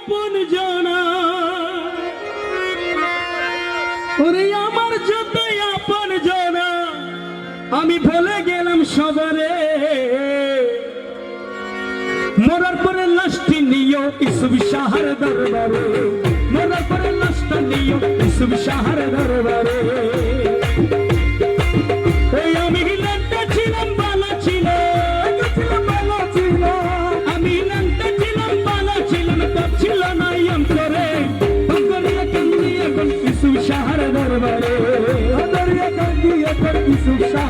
আপন জানা। ওরে আমার যত আপন জানা, আমি ভুলে গেলাম সবারে। মরার পরে লাশটি নিও ইসুব শাহর দরবারে। মরার পরে লাশটা নিও ইসুব শাহর দরবারে। sucha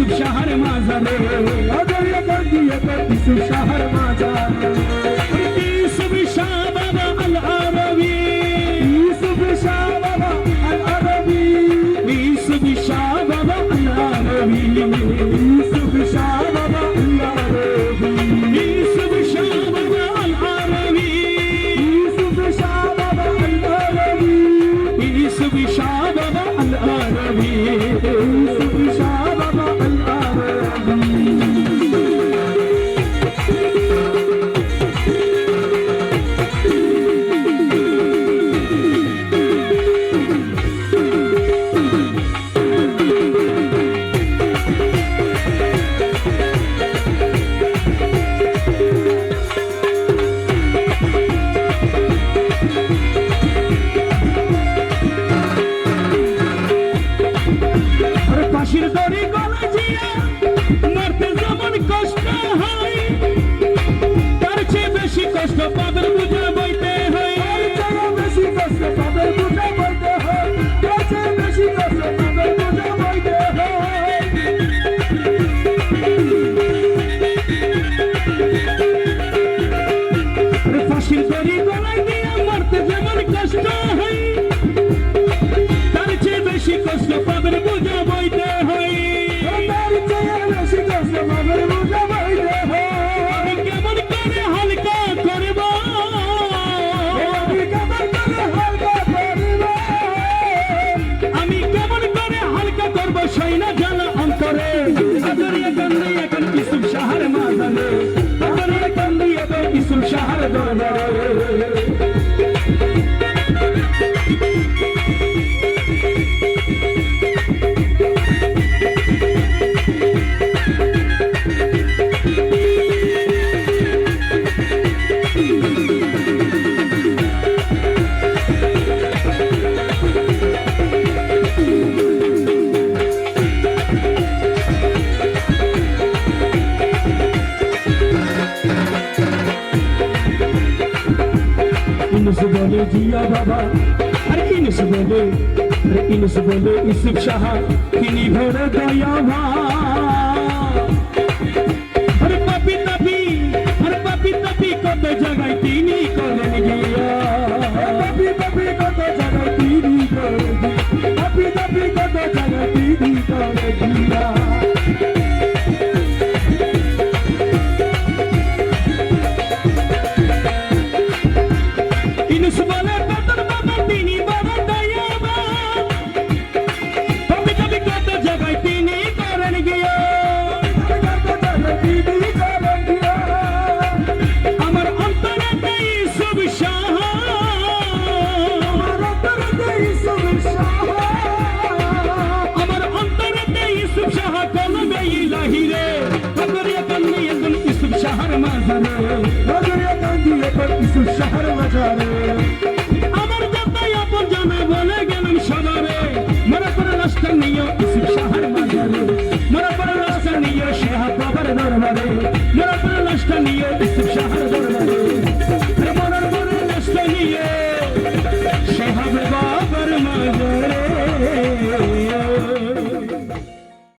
सुशहार माझा देव अगर ये कर दिए कर सुशहार কষ্ট তার চেয়ে বেশি ইনস বলে জিয়া বাবা আরে ইনস বলে আরে ইনস বলে ইসুফ সাহা তিনি ভরে দয়া ভা আরে পাপি তাপি আরে পাপি তাপি কত জায়গায় তিনি করলেন গিয়ে Turnier bis zum Schachtel.